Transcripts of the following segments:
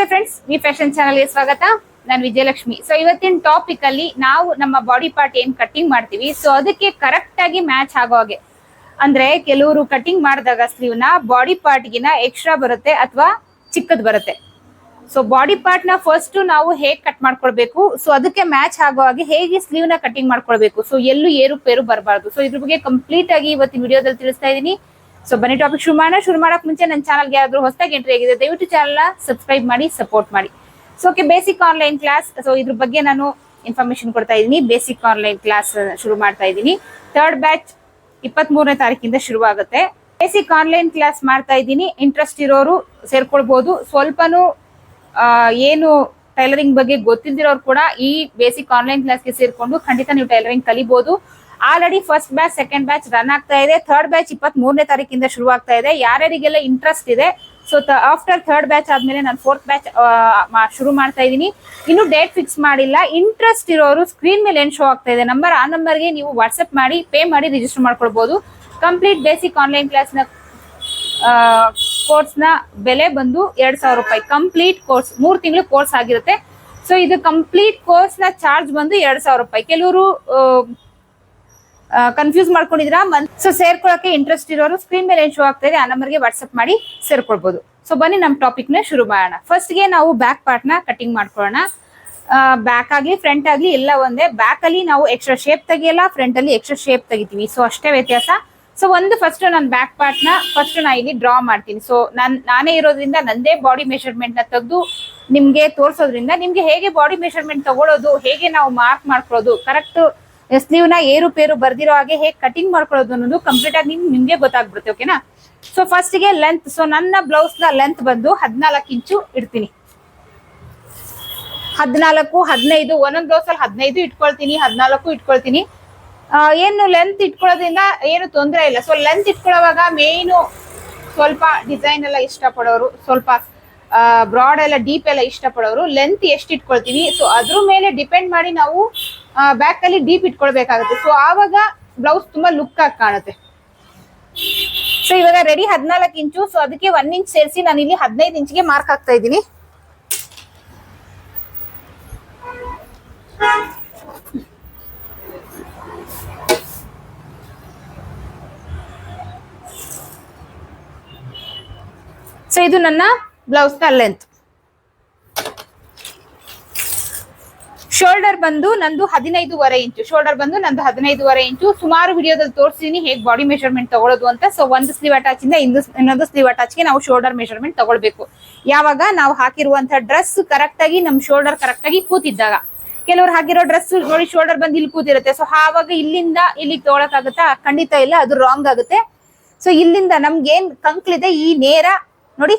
ನಮಸ್ತೆ friends V fashion ಚಾನಲ್ಗೆ ಸ್ವಾಗತ. ನಾನು ವಿಜಯಲಕ್ಷ್ಮಿ. ಸೊ ಇವತ್ತಿನ ಟಾಪಿಕ್ ಅಲ್ಲಿ ನಾವು ನಮ್ಮ ಬಾಡಿ ಪಾರ್ಟ್ ಏನ್ ಕಟ್ಟಿಂಗ್ ಮಾಡ್ತೀವಿ. ಸೊ ಅದಕ್ಕೆ ಕರೆಕ್ಟ್ ಆಗಿ ಮ್ಯಾಚ್ ಆಗೋ ಹಾಗೆ. ಅಂದ್ರೆ ಕೆಲವರು ಕಟಿಂಗ್ ಮಾಡಿದಾಗ ಸ್ಲೀವ್ನ ಬಾಡಿ ಪಾರ್ಟ್ ಗಿನ ಎಕ್ಸ್ಟ್ರಾ ಬರುತ್ತೆ ಅಥವಾ ಚಿಕ್ಕದ್ ಬರುತ್ತೆ. ಸೊ ಬಾಡಿ ಪಾರ್ಟ್ನ ಫಸ್ಟ್ ನಾವು ಹೇಗ್ ಕಟ್ ಮಾಡ್ಕೊಳ್ಬೇಕು? ಸೊ ಅದಕ್ಕೆ ಮ್ಯಾಚ್ ಆಗೋ ಹಾಗೆ ಹೇಗೆ ಸ್ಲೀವ್ನ ಕಟಿಂಗ್ ಮಾಡ್ಕೊಳ್ಬೇಕು? ಸೊ ಎಲ್ಲೂ ಏರುಪೇರು ಬರಬಾರ್ದು. ಸೊ ಇದ್ರ ಬಗ್ಗೆ ಕಂಪ್ಲೀಟ್ ಆಗಿ ಇವತ್ತಿನ ವಿಡಿಯೋದಲ್ಲಿ ತಿಳಿಸ್ತಾ ಇದ್ದೀನಿ. ಸೊ ಬನ್ನಿ ಟಾಪಿಕ್ ಶುರು ಮಾಡೋಣ. ಶುರು ಮಾಡಕ್ ಮುಂಚೆ ನನ್ನ ಚಾನಲ್ಗೆ ಯಾರಾದ್ರೂ ಹೊಸದಾಗಿ ಎಂಟ್ರಿ ಆಗಿದೆ ದಯವಿಟ್ಟು ಚಾನಲ್ ಸಬ್ಸ್ಕ್ರೈಬ್ ಮಾಡಿ ಸಪೋರ್ಟ್ ಮಾಡಿ. So okay basic online class so ಇದ್ರ ಬಗ್ಗೆ ನಾನು ಇನ್ಫಾರ್ಮೇಶನ್ ಕೊಡ್ತಾ ಇದ್ದೀನಿ. ಬೇಸಿಕ್ ಆನ್ಲೈನ್ ಕ್ಲಾಸ್ ಶುರು ಮಾಡ್ತಾ ಇದ್ದೀನಿ. ಥರ್ಡ್ ಬ್ಯಾಚ್ ಇಪ್ಪತ್ತ್ ಮೂರನೇ ತಾರೀಕಿಂದ ಶುರು ಆಗುತ್ತೆ ಬೇಸಿಕ್ ಆನ್ಲೈನ್ ಕ್ಲಾಸ್ ಮಾಡ್ತಾ ಇದ್ದೀನಿ. ಇಂಟ್ರೆಸ್ಟ್ ಇರೋರು ಸೇರ್ಕೊಳ್ಬೋದು. ಸ್ವಲ್ಪನೂ ಏನು ಟೈಲರಿಂಗ್ ಬಗ್ಗೆ ಗೊತ್ತಿಲ್ದಿರೋರು ಕೂಡ ಈ ಬೇಸಿಕ್ ಆನ್ಲೈನ್ ಕ್ಲಾಸ್ಗೆ ಸೇರಿಕೊಂಡು ಖಂಡಿತ ನೀವು tailoring ಕಲಿಬಹುದು already first batch, second batch run ಆಗ್ತಾ ಇದೆ. ಥರ್ಡ್ ಬ್ಯಾಚ್ ಇಪ್ಪತ್ತ್ ಮೂರನೇ ತಾರೀಕಿಂದ ಶುರು ಆಗ್ತಾ ಇದೆ. ಯಾರ್ಯಾರಿಗೆಲ್ಲ ಇಂಟ್ರೆಸ್ಟ್ ಇದೆ? ಸೊ ಆಫ್ಟರ್ ಥರ್ಡ್ ಬ್ಯಾಚ್ ಆದ್ಮೇಲೆ ನಾನು ಫೋರ್ತ್ ಬ್ಯಾಚ್ ಶುರು ಮಾಡ್ತಾ ಇದ್ದೀನಿ. ಇನ್ನು ಡೇಟ್ ಫಿಕ್ಸ್ ಮಾಡಿಲ್ಲ. ಇಂಟ್ರೆಸ್ಟ್ ಇರೋರು ಸ್ಕ್ರೀನ್ ಮೇಲೆ ಏನು ಶೋ ಆಗ್ತಾ ಇದೆ? ನಂಬರ್ ಆ ನಂಬರ್ಗೆ ನೀವು ವಾಟ್ಸಪ್ ಮಾಡಿ ಪೇ ಮಾಡಿ ರಿಜಿಸ್ಟರ್ ಮಾಡ್ಕೊಳ್ಬಹುದು ಕಂಪ್ಲೀಟ್ ಬೇಸಿಕ್ ಆನ್ಲೈನ್ ಕ್ಲಾಸ್ನ ಕೋರ್ಸ್ನ ಬೆಲೆ ಬಂದು ಎರಡ್ ಸಾವಿರ ರೂಪಾಯಿ. ಕಂಪ್ಲೀಟ್ ಕೋರ್ಸ್ ಮೂರು ತಿಂಗಳು ಕೋರ್ಸ್ ಆಗಿರುತ್ತೆ. ಸೊ ಇದು ಕಂಪ್ಲೀಟ್ ಕೋರ್ಸ್ನ ಚಾರ್ಜ್ ಬಂದು ಎರಡ್ ಸಾವಿರ ರೂಪಾಯಿ. ಕೆಲವರು ಕನ್ಫ್ಯೂಸ್ ಮಾಡ್ಕೊಂಡಿದ್ರ ಸೊ ಸೇರ್ಕೊಳಕ್ಕೆ ಇಂಟ್ರೆಸ್ಟ್ ಇರೋರು ಸ್ಕ್ರೀನ್ ಮೇಲೆ ಶೋ ಆಗ್ತಾ ಇದೆ, ಆ ನಂಬರ್ಗೆ ವಾಟ್ಸ್ಆಪ್ ಮಾಡಿ ಸೇರ್ಕೊಳ್ಬಹುದು ಸೊ ಬನ್ನಿ ನಮ್ಮ ಟಾಪಿಕ್ನ ಶುರು ಮಾಡೋಣ. ಫಸ್ಟ್ಗೆ ನಾವು ಬ್ಯಾಕ್ ಪಾರ್ಟ್ನ ಕಟಿಂಗ್ ಮಾಡ್ಕೊಳ್ಳೋಣ. ಬ್ಯಾಕ್ ಆಗ್ಲಿ ಫ್ರಂಟ್ ಆಗ್ಲಿ ಎಲ್ಲ ಒಂದೇ. ಬ್ಯಾಕ್ ಅಲ್ಲಿ ನಾವು ಎಕ್ಸ್ಟ್ರಾ ಶೇಪ್ ತೆಗಿಯಲ್ಲ ಫ್ರಂಟ್ ಅಲ್ಲಿ ಎಕ್ಸ್ಟ್ರಾ ಶೇಪ್ ತೆಗಿತೀವಿ. ಸೊ ಅಷ್ಟೇ ವ್ಯತ್ಯಾಸ. ಸೊ ಒಂದು ಫಸ್ಟ್ ನಾನು ಬ್ಯಾಕ್ ಪಾರ್ಟ್ನ ಫಸ್ಟ್ ನಾ ಇಲ್ಲಿ ಡ್ರಾ ಮಾಡ್ತೀನಿ. ಸೊ ನಾನ್ ನಾನೇ ಇರೋದ್ರಿಂದ ನಂದೇ ಬಾಡಿ ಮೆಷರ್ಮೆಂಟ್ನ ತೆಗೆದು ನಿಮ್ಗೆ ತೋರಿಸೋದ್ರಿಂದ ನಿಮ್ಗೆ ಹೇಗೆ ಬಾಡಿ ಮೆಷರ್ಮೆಂಟ್ ತಗೊಳ್ಳೋದು ಹೇಗೆ ನಾವು ಮಾರ್ಕ್ ಮಾಡ್ಕೊಳ್ಳೋದು ಕರೆಕ್ಟ್ ಸ್ಲೀವ್ನ ಏರುಪೇರು ಬರ್ದಿರೋ ಹಾಗೆ ಹೇಗೆ ಕಟಿಂಗ್ ಮಾಡ್ಕೊಳ್ಳೋದು ಅನ್ನೋದು ಕಂಪ್ಲೀಟ್ ಆಗಿ ನಿಮ್- ನಿಮ್ಗೆ ಗೊತ್ತಾಗ್ಬಿಡುತ್ತೆ ಓಕೆನಾ ಸೊ ಫಸ್ಟ್ಗೆ ಲೆಂತ್ ಸೊ ನನ್ನ ಬ್ಲೌಸ್ನ ಲೆಂತ್ ಬಂದು ಹದಿನಾಲ್ಕು ಇಂಚು ಇಡ್ತೀನಿ. ಹದಿನಾಲ್ಕು, ಹದಿನೈದು, ಒಂದೊಂದು ಬ್ಲೌಸ್ ಅಲ್ಲಿ ಹದಿನೈದು ಇಟ್ಕೊಳ್ತೀನಿ, ಹದಿನಾಲ್ಕು ಇಟ್ಕೊಳ್ತೀನಿ. ಏನು ಲೆಂತ್ ಇಟ್ಕೊಳ್ಳೋದ್ರಿಂದ ಏನು ತೊಂದರೆ ಇಲ್ಲ. ಸೊ ಲೆಂತ್ ಇಟ್ಕೊಳ್ಳೋವಾಗ ಮೇಯ್ನು ಸ್ವಲ್ಪ ಡಿಸೈನ್ ಎಲ್ಲ ಇಷ್ಟಪಡೋರು ಸ್ವಲ್ಪ ಬ್ರಾಡ್ ಎಲ್ಲ ಡೀಪ್ ಎಲ್ಲ ಇಷ್ಟಪಡೋರು ಲೆಂತ್ ಎಷ್ಟು ಇಟ್ಕೊಳ್ತೀವಿ ಸೊ ಅದ್ರ ಮೇಲೆ ಡಿಪೆಂಡ್ ಮಾಡಿ ನಾವು ಬ್ಯಾಕ್ ಅಲ್ಲಿ ಡೀಪ್ ಇಟ್ಕೊಳ್ಬೇಕಾಗುತ್ತೆ. ಸೊ ಆವಾಗ ಬ್ಲೌಸ್ ತುಂಬಾ ಲುಕ್ ಆಗಿ ಕಾಣುತ್ತೆ. ಸೊ ಇವಾಗ ರೆಡಿ ಹದಿನಾಲ್ಕು ಇಂಚು ಸೊ ಅದಕ್ಕೆ ಒನ್ ಇಂಚ್ ಸೇರಿಸಿ ನಾನು ಇಲ್ಲಿ ಹದಿನೈದು ಇಂಚಿಗೆ ಮಾರ್ಕ್ ಹಾಕ್ತಾ ಇದ್ದೀನಿ. ಸೊ ಇದು ನನ್ನ ಬ್ಲೌಸ್ನ ಲೆಂತ್ ಶೋಲ್ಡರ್ ಬಂದು ನಂದು ಹದಿನೈದುವರೆ ಇಂಚು ಶೋಲ್ಡರ್ ಬಂದು ನಂದು ಹದಿನೈದುವರೆ ಇಂಚು ಸುಮಾರು ವಿಡಿಯೋದಲ್ಲಿ ತೋರಿಸಿದೀನಿ ಹೇಗೆ ಬಾಡಿ ಮೆಷರ್ಮೆಂಟ್ ತಗೊಳ್ಳೋದು ಅಂತ. ಸೊ ಒಂದು ಸ್ಲೀವ್ ಅಟ್ಯಾಚ್ ಇಂದ ಇನ್ನೊಂದು ಇನ್ನೊಂದು ಸ್ಲೀವ್ ಅಟ್ಯಾಚ್ಗೆ ನಾವು ಶೋಲ್ಡರ್ ಮೆಷರ್ಮೆಂಟ್ ತಗೊಳ್ಬೇಕು. ಯಾವಾಗ ನಾವು ಹಾಕಿರುವಂತಹ ಡ್ರೆಸ್ ಕರೆಕ್ಟ್ ಆಗಿ ನಮ್ ಶೋಲ್ಡರ್ ಕರೆಕ್ಟ್ ಆಗಿ ಕೂತಿದ್ದಾಗ. ಕೆಲವರು ಹಾಕಿರೋ ಡ್ರೆಸ್ ನೋಡಿ ಶೋಲ್ಡರ್ ಬಂದು ಇಲ್ಲಿ ಕೂತಿರುತ್ತೆ. ಸೊ ಆವಾಗ ಇಲ್ಲಿಂದ ಇಲ್ಲಿ ತಗೊಳಕಾಗುತ್ತಾ ಖಂಡಿತ ಇಲ್ಲ, ಅದು ರಾಂಗ್ ಆಗುತ್ತೆ. ಸೊ ಇಲ್ಲಿಂದ ನಮ್ಗೆ ಏನ್ ಕಂಕ್ಲಿದೆ ಈ ನೇರ ನೋಡಿ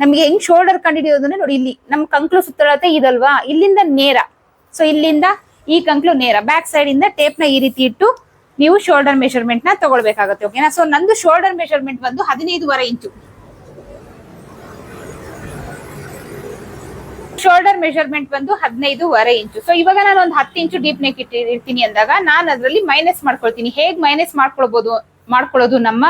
ನಮ್ಗೆ ಹೆಂಗ್ ಶೋಲ್ಡರ್ ಕಂಡಿಡಿಯೋದನ್ನ ನೋಡಿ ಇಲ್ಲಿ. ನಮ್ ಕಂಕ್ಲು ಸುತ್ತಳತೆ ಇದಲ್ವಾ? ಇಲ್ಲಿಂದ ನೇರ. ಸೊ ಇಲ್ಲಿಂದ ಈ ಕಂಕ್ಲು ನೇರ. ಬ್ಯಾಕ್ ಸೈಡ್ ಇಂದ ಟೇಪ್ನ ಈ ರೀತಿ ಇಟ್ಟು ನೀವು ಶೋಲ್ಡರ್ ಮೆಷರ್ಮೆಂಟ್ನ ತಗೊಳ್ಬೇಕಾಗತ್ತೆ ಓಕೆನಾ ಸೊ ನಂದು ಶೋಲ್ಡರ್ ಮೆಷರ್ಮೆಂಟ್ ಬಂದು ಹದಿನೈದುವರೆ ಇಂಚು. ಶೋಲ್ಡರ್ ಮೆಷರ್ಮೆಂಟ್ ಬಂದು ಹದಿನೈದುವರೆ ಇಂಚು. ಸೊ ಇವಾಗ ನಾನು ಒಂದು ಹತ್ತು ಇಂಚು ಡೀಪ್ ನೆಕ್ ಇಟ್ಟಿರ್ತೀನಿ ಅಂದಾಗ ನಾನು ಅದರಲ್ಲಿ ಮೈನಸ್ ಮಾಡ್ಕೊಳ್ತೀನಿ. ಹೇಗ್ ಮೈನಸ್ ಮಾಡ್ಕೊಳ್ಬೋದು, ಮಾಡ್ಕೊಳ್ಳೋದು ನಮ್ಮ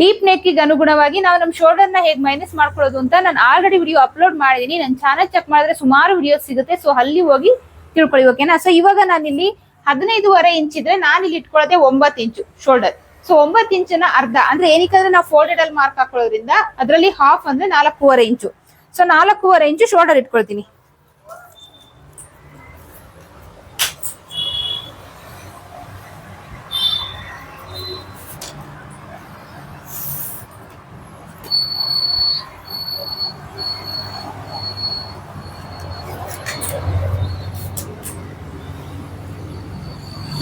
ಡೀಪ್ ನೆಕ್ಗೆ ಅನುಗುಣವಾಗಿ ನಾವು ನಮ್ಮ ಶೋಲ್ಡರ್ನ ಹೇಗೆ ಮೈನಸ್ ಮಾಡ್ಕೊಳ್ಳೋದು ಅಂತ ನಾನು ಆಲ್ರೆಡಿ ವಿಡಿಯೋ ಅಪ್ಲೋಡ್ ಮಾಡಿದೀನಿ. ನನ್ನ ಚಾನಲ್ ಚೆಕ್ ಮಾಡಿದ್ರೆ ಸುಮಾರು ವಿಡಿಯೋಸ್ ಸಿಗುತ್ತೆ. ಸೊ ಅಲ್ಲಿ ಹೋಗಿ ತಿಳ್ಕೊಳ್ಳಿ ಓಕೆನಾ ಸೊ ಇವಾಗ ನಾನು ಇಲ್ಲಿ ಹದಿನೈದುವರೆ ಇಂಚ್ ಇದ್ರೆ ನಾನು ಇಲ್ಲಿ ಇಟ್ಕೊಳ್ಳೋದೆ ಒಂಬತ್ತು ಇಂಚು ಶೋಲ್ಡರ್ ಸೊ ಒಂಬತ್ತು ಇಂಚಿನ ಅರ್ಧ. ಅಂದ್ರೆ ಏನಕ್ಕಾದ್ರೆ ನಾವು ಫೋಲ್ಡೆಡ್ ಅಲ್ಲಿ ಮಾರ್ಕ್ ಹಾಕೊಳ್ಳೋದ್ರಿಂದ ಅದರಲ್ಲಿ ಹಾಫ್ ಅಂದ್ರೆ ನಾಲ್ಕೂವರೆ ಇಂಚು ಸೊ ನಾಲ್ಕೂವರೆ ಇಂಚು ಶೋಲ್ಡರ್ ಇಟ್ಕೊಳ್ತೀನಿ.